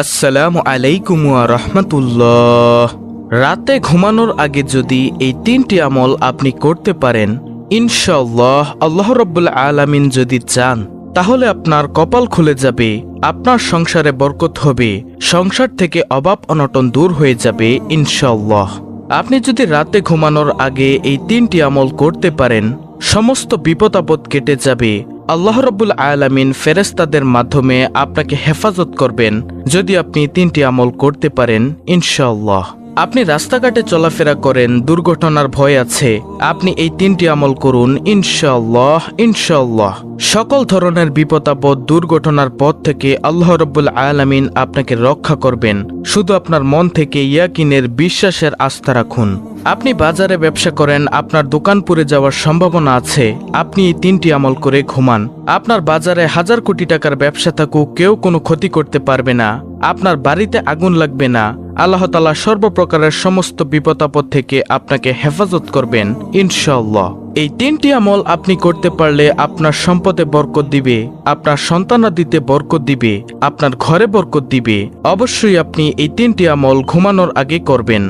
আসসালামু আলাইকুম রহমতুল্লাহ। রাতে ঘুমানোর আগে যদি এই তিনটি আমল আপনি করতে পারেন ইনশাল্লাহ আল্লাহ রব্বুল আলামিন যদি চান, তাহলে আপনার কপাল খুলে যাবে, আপনার সংসারে বরকত হবে, সংসার থেকে অভাব অনটন দূর হয়ে যাবে ইনশাল্লাহ আপনি যদি রাতে ঘুমানোর আগে এই তিনটি আমল করতে পারেন সমস্ত বিপদ আপদ কেটে যাবে। আল্লাহ রব্বুল আয়ালামিন ফেরেস্তাদের মাধ্যমে আপনাকে হেফাজত করবেন, যদি আপনি তিনটি আমল করতে পারেন, ইনশাআল্লাহ। আপনি রাস্তাঘাটে চলাফেরা করেন, দুর্ঘটনার ভয় আছে, আপনি এই তিনটি আমল করুন, ইনশাআল্লাহ ইনশাআল্লাহ। সকল ধরনের বিপদ আপদ দুর্ঘটনার পথ থেকে আল্লাহ রব্বুল আলামিন আপনাকে রক্ষা করবেন। শুধু আপনার মন থেকে ইয়াকিনের বিশ্বাসের আস্থা রাখুন। আপনি বাজারে ব্যবসা করেন, আপনার দোকান পুড়ে যাওয়ার সম্ভাবনা আছে, আপনি এই তিনটি আমল করে ঘুমান। আপনার বাজারে হাজার কোটি টাকার ব্যবসা থাকুক, কেউ কোনো ক্ষতি করতে পারবে না। আপনার বাড়িতে আগুন লাগবে না। আল্লাহ তালা সর্বপ্রকারের সমস্ত বিপদাপদ থেকে আপনাকে হেফাজত করবেন ইনশাআল্লাহ। এই তিনটি আমল আপনি করতে পারলে আপনার সম্পদে বরকত দিবে, আপনার সন্তানাদিতে বরকত দিবে, আপনার ঘরে বরকত দিবে। অবশ্যই আপনি এই তিনটি আমল ঘুমানোর আগে করবেন।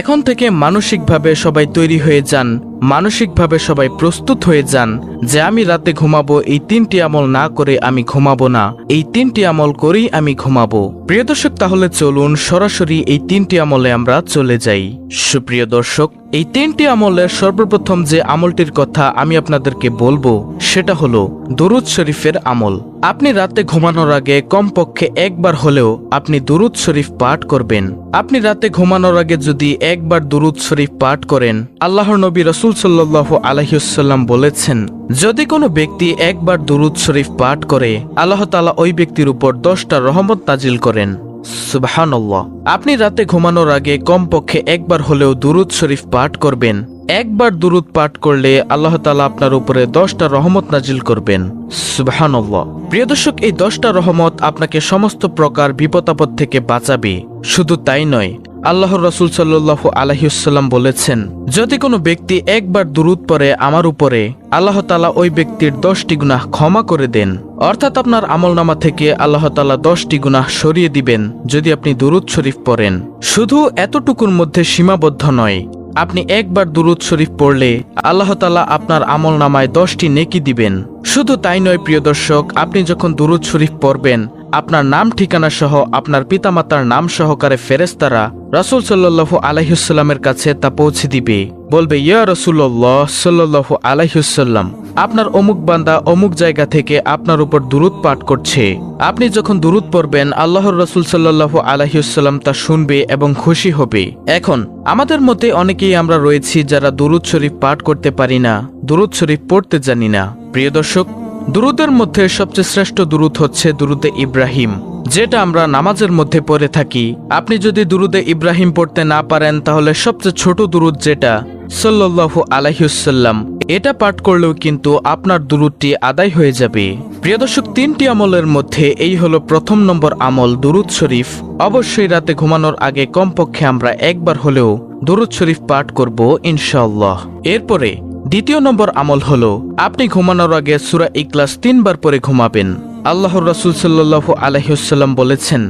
এখন থেকে মানসিকভাবে সবাই তৈরি হয়ে যান, মানসিকভাবে সবাই প্রস্তুত হয়ে যান যে আমি রাতে ঘুমাবো, এই তিনটি আমল না করে আমি ঘুমাবো না, এই তিনটি আমল করেই আমি ঘুমাবো। প্রিয় দর্শক, তাহলে চলুন সরাসরি এই তিনটি আমলে আমরা চলে যাই। সুপ্রিয় দর্শক এই তিনটি আমলের সর্বপ্রথম যে আমলটির কথা আমি আপনাদেরকে বলব, সেটা হলো দরুদ শরীফের আমল। আপনি রাতে ঘুমানোর আগে কমপক্ষে একবার হলেও আপনি দুরুদ শরীফ পাঠ করবেন। আপনি রাতে ঘুমানোর আগে যদি একবার দুরুদ শরীফ পাঠ করেন, আল্লাহর নবী রসুল সাল্লাহ আলহিউসাল্লাম বলেছেন, যদি কোনো ব্যক্তি একবার দুরুদ শরীফ পাঠ করে, আল্লাহ তালা ওই ব্যক্তির উপর দশটা রহমত তাজিল করেন। সুবহানাল্লাহ। আপনি রাতে ঘুমানোর আগে কমপক্ষে একবার হলেও দুরুদ শরীফ পাঠ করবেন। একবার দুরুদ পাঠ করলে আল্লাহ তালা আপনার উপরে দশটা রহমত নাজিল করবেন। সুবাহান্লাহ প্রিয় দর্শক, এই দশটা রহমত আপনাকে সমস্ত প্রকার বিপদাপদ থেকে বাঁচাবে। শুধু তাই নয় আল্লাহর রসুল সাল্লাহ আলহিউসাল্লাম বলেছেন, যদি কোনো ব্যক্তি একবার দুরুদ পরে আমার উপরে, আল্লাহ তালা ওই ব্যক্তির দশটি গুনাহ ক্ষমা করে দেন। অর্থাৎ আপনার আমলনামা থেকে আল্লাহ তালা দশটি গুনাহ সরিয়ে দিবেন, যদি আপনি দুরুদ শরীফ পড়েন। শুধু এতটুকুর মধ্যে সীমাবদ্ধ নয়, আপনি একবার দুরুদ শরীফ পড়লে আল্লাহ তালা আপনার আমল নামায় দশটি নেকি দিবেন। শুধু তাই নয়, প্রিয় দর্শক, আপনি যখন দুরুদ শরীফ পড়বেন আপনার নাম, ঠিকানা সহ আপনার পিতামাতার নাম সহকারে ফেরেস্তারা রাসুল সাল্লাহ আলাইহুসাল্লামের কাছে তা পৌঁছে দিবে। বলবে, ইয়া রসুল্লাহ সাল্লাহ আলাইহুসাল্লাম আপনার অমুক বান্দা অমুক জায়গা থেকে আপনার উপর দুরুদ পাঠ করছে। আপনি যখন দূরত পড়বেন, আল্লাহর রসুল সাল্লাহ আলাইহুসাল্লাম তা শুনবে এবং খুশি হবে। এখন, আমাদের মধ্যে অনেকেই আমরা রয়েছি যারা দুরুদ শরীফ পাঠ করতে পারি না, দুরুদ শরীফ পড়তে জানি না। প্রিয় দর্শক দুরুদের মধ্যে সবচেয়ে শ্রেষ্ঠ দুরুদ হচ্ছে দুরুদে ইব্রাহিম, যেটা আমরা নামাজের মধ্যে পড়ে থাকি। আপনি যদি দুরুদে ইব্রাহিম পড়তে না পারেন, তাহলে সবচেয়ে ছোট দুরুদ যেটা, সাল্লাল্লাহু আলাইহুসাল্লাম এটা পাঠ করলেও কিন্তু আপনার দুরুদটি আদায় হয়ে যাবে। প্রিয় দর্শক, তিনটি আমলের মধ্যে এই হলো প্রথম নম্বর আমল, দুরুদ শরীফ। অবশ্যই রাতে ঘুমানোর আগে কমপক্ষে আমরা একবার হলেও দুরুদ শরীফ পাঠ করব ইনশাল্লাহ এরপরে দ্বিতীয় নম্বর আমল হল, আপনি ঘুমানোর আগে সুরা ইকলাস তিনবার পরে ঘুমাবেন। আল্লাহর রসুল সাল্লু আলহিউসাল্লাম বলেছেন,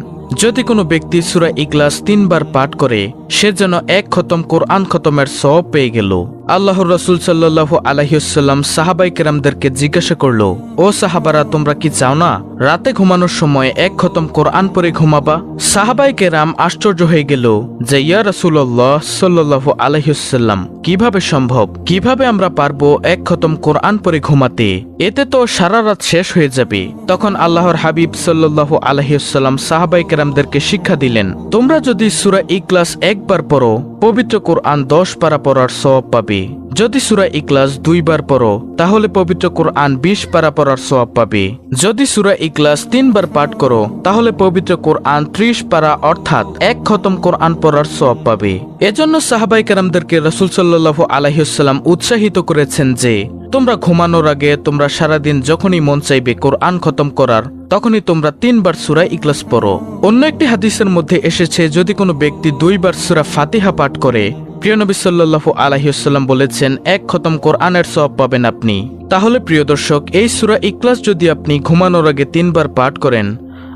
যদি কোনো ব্যক্তি সুরা ইকলাস তিনবার পাঠ করে সে যেন এক খতম কোরআন খতমের সব পেয়ে গেল। আল্লাহর রসুল সাল্লাহ আলহিউসাল্লাম সাহাবাই কেরামদেরকে জিজ্ঞাসা করল, ও সাহাবারা, তোমরা কি চাও না? রাতে ঘুমানোর সময় এক খতম কোরআন পরে ঘুমাবা? সাহাবাই কেরাম আশ্চর্য হয়ে গেল যে, ইয়া রসুল্লাহ সাল্লাহ আলহিউসাল্লাম কীভাবে সম্ভব? কীভাবে আমরা পারব এক খতম কোরআন পরে ঘুমাতে? এতে তো সারা রাত শেষ হয়ে যাবে। তখন আল্লাহর হাবিব সাল্লাহ আলহিউসাল্লাম সাহাবাই কেরামদেরকে শিক্ষা দিলেন, তোমরা যদি সুরা ইকলাস একবার পড়ো, পবিত্র কোরআন দশ পারা পড়ার সব পাবে। যদি সুরা ইকলাস দুইবার পড়ো, তাহলে পবিত্র কোরআন বিশ পারা পড়ার সব পাবে। যদি সুরা ইকলাস তিনবার পাঠ করো, তাহলে পবিত্র কোরআন ত্রিশ পারা, অর্থাৎ এক খতম কোরআন পড়ার সব পাবে। এজন্য সাহাবাই কারামদেরকে রসুল সাল্লাহ আলহিউসাল্লাম উৎসাহিত করেছেন যে তোমরা ঘুমানোর আগে তোমরা সারাদিন যখনই মন চাইবে কোরআন খতম করার, তখনই তোমরা তিনবার সুরা ইকলাস পড়ো। অন্য একটি হাদিসের মধ্যে এসেছে, যদি কোনো ব্যক্তি দুইবার সুরা ফাতিহা পাঠ করে, প্রিয় নবী সাল্লাল্লাহু আলাইহিসাল্লাম বলেছেন, এক খতম কোরআনের সব পাবেন আপনি। তাহলে প্রিয় দর্শক, এই সুরা ইকলাস যদি আপনি ঘুমানোর আগে তিনবার পাঠ করেন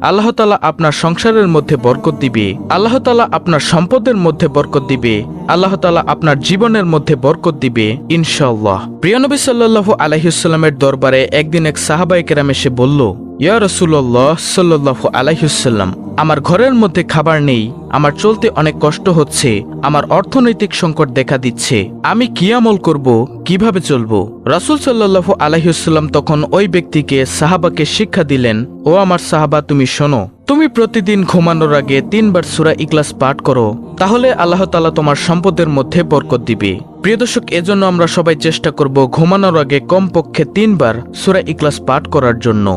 আল্লাহ তালা আপনার সংসারের মধ্যে বরকত দিবে। আল্লাহ তালা আপনার সম্পদের মধ্যে বরকত দিবে। আল্লাহ তালা আপনার জীবনের মধ্যে বরকত দিবে ইনশাল্লাহ প্রিয়নবী সাল্লু সাল্লাল্লাহু আলাইসাল্লামের দরবারে একদিন এক সাহাবাই কেরাম এসে বলল ইয়া রসুল্লাহ সাল্লাল্লাহু আলাইসাল্লাম আমার ঘরের মধ্যে খাবার নেই, আমার চলতে অনেক কষ্ট হচ্ছে, আমার অর্থনৈতিক সংকট দেখা দিচ্ছে, আমি কি আমল করব, কীভাবে চলব? রাসুল সাল্লাল্লাহু আলাইসাল্লাম তখন ওই ব্যক্তিকে, সাহাবাকে শিক্ষা দিলেন, ও আমার সাহাবা, তুমি শোনো, তুমি প্রতিদিন ঘুমানোর আগে তিনবার সুরা ইকলাস পাঠ করো, তাহলে আল্লাহ তালা তোমার সম্পদের মধ্যে বরকত দিবে। প্রিয় দর্শক, এজন্য আমরা সবাই চেষ্টা করব ঘুমানোর আগে কমপক্ষে তিনবার সুরা ইকলাস পাঠ করার জন্য।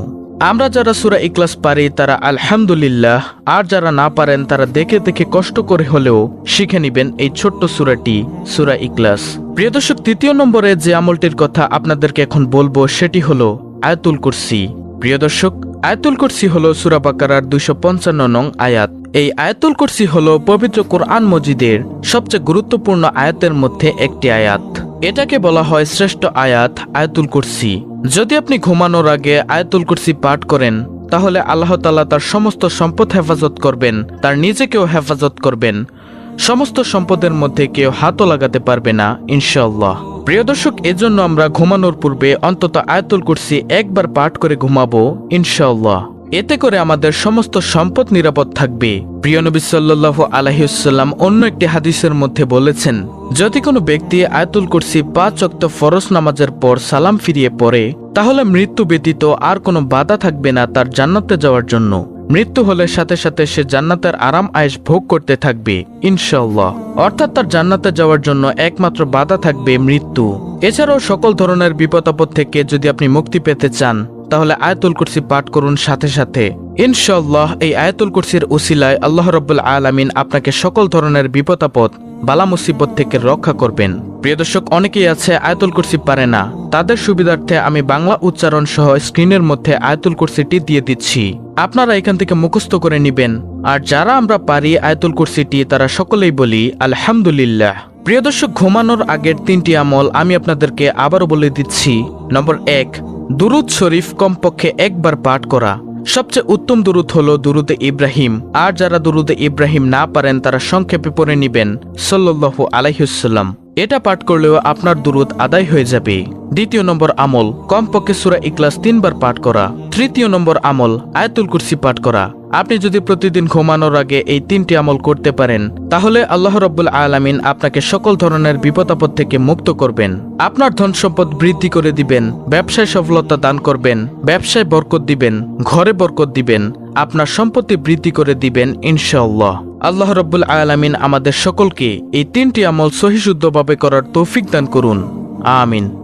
আমরা যারা সুরা ইকলাস পারি তারা আলহামদুলিল্লাহ, আর যারা না পারেন, তারা দেখে দেখে কষ্ট করে হলেও শিখে নিবেন এই ছোট্ট সুরাটি, সুরা ইকলাস প্রিয় দর্শক, তৃতীয় নম্বরে যে আমলটির কথা আপনাদেরকে এখন বলব, সেটি হলো আয়াতুল কুরসি। প্রিয় দর্শক, আয়াতুল কুরসি হলো সুরা বাকারার দুইশো পঞ্চান্ন নং আয়াত। এই আয়াতুল কুরসি হলো পবিত্র কোরআন মজিদের সবচেয়ে গুরুত্বপূর্ণ আয়াতের মধ্যে একটি আয়াত। এটাকে বলা হয় শ্রেষ্ঠ আয়াত, আয়াতুল কুরসি। যদি আপনি ঘুমানোর আগে আয়াতুল কুরসি পাঠ করেন, তাহলে আল্লাহ তাআলা তার সমস্ত সম্পদ হেফাজত করবেন, তার নিজেকেও হেফাজত করবেন। সমস্ত সম্পদের মধ্যে কেউ হাতও লাগাতে পারবে না ইনশাল্লাহ প্রিয় দর্শক, এজন্য আমরা ঘুমানোর পূর্বে অন্তত আয়াতুল কুরসি একবার পাঠ করে ঘুমাবো ইনশাল্লাহ এতে করে আমাদের সমস্ত সম্পদ নিরাপদ থাকবে। প্রিয় নবী সাল্লাহ আলহিউসাল্লাম অন্য একটি হাদিসের মধ্যে বলেছেন, যদি কোনো ব্যক্তি আয়াতুল কুরসি পাঁচ অক্ত ফরজ নামাজের পর সালাম ফিরিয়ে পড়ে, তাহলে মৃত্যু ব্যতীত আর কোনো বাধা থাকবে না তার জান্নাতে যাওয়ার জন্য। মৃত্যু হলে সাথে সাথে সে জান্নাতের আরাম আয়েশ ভোগ করতে থাকবে ইনশাল্লাহ অর্থাৎ তার জান্নাতে যাওয়ার জন্য একমাত্র বাধা থাকবে মৃত্যু। এছাড়াও সকল ধরনের বিপদ আপদ থেকে যদি আপনি মুক্তি পেতে চান তাহলে আয়াতুল কুরসি পাঠ করুন সাথে সাথে। ইনশাল্লাহ এই আয়াতুল কুরসির উসিলায় আল্লাহ রব্বুল আলামিন আপনাকে সকল ধরনের বিপদ আপদ বালা মুসিবত থেকে রক্ষা করবেন। প্রিয় দর্শক, অনেকেই আছে আয়াতুল কুরসি পারে না। তাদের সুবিধার্থে আমি বাংলা উচ্চারণ সহ স্ক্রিনের মধ্যে আয়াতুল কুরসিটি দিয়ে দিচ্ছি। আপনারা এখান থেকে মুখস্থ করে নেবেন। আর যারা আমরা পারি আয়াতুল কুরসিটি, তারা সকলেই বলি, আলহামদুলিল্লাহ। প্রিয় দর্শক, ঘুমানোর আগের তিনটি আমল আমি আপনাদেরকে আবারও বলে দিচ্ছি। নম্বর এক, দুরুদ শরীফ কমপক্ষে একবার পাঠ করা। সবচেয়ে উত্তম দুরুদ হলো দুরুদে ইব্রাহিম। আর যারা দুরুদে ইব্রাহিম না পারেন, তারা সংক্ষেপে পড়ে নিবেন, সাল্লাল্লাহু আলাইহুসাল্লাম এটা পাঠ করলেও আপনার দুরুদ আদায় হয়ে যাবে। দ্বিতীয় নম্বর আমল, কমপক্ষে সুরা ইকলাস তিনবার পাঠ করা। তৃতীয় নম্বর আমল, আয়াতুল কুরসি পাঠ করা। আপনি যদি প্রতিদিন ঘুমানোর আগে এই তিনটি আমল করতে পারেন, তাহলে আল্লাহ রব্বুল আলামিন আপনাকে সকল ধরনের বিপদ আপদ থেকে মুক্ত করবেন। আপনার ধন সম্পদ বৃদ্ধি করে দিবেন, ব্যবসায় সফলতা দান করবেন, ব্যবসায় বরকত দিবেন, ঘরে বরকত দিবেন, আপনার সম্পত্তি বৃদ্ধি করে দিবেন ইনশাআল্লাহ। আল্লাহ রব্বুল আলামিন আমাদের সকলকে এই তিনটি আমল সহিশুদ্ধভাবে করার তৌফিক দান করুন। আমিন।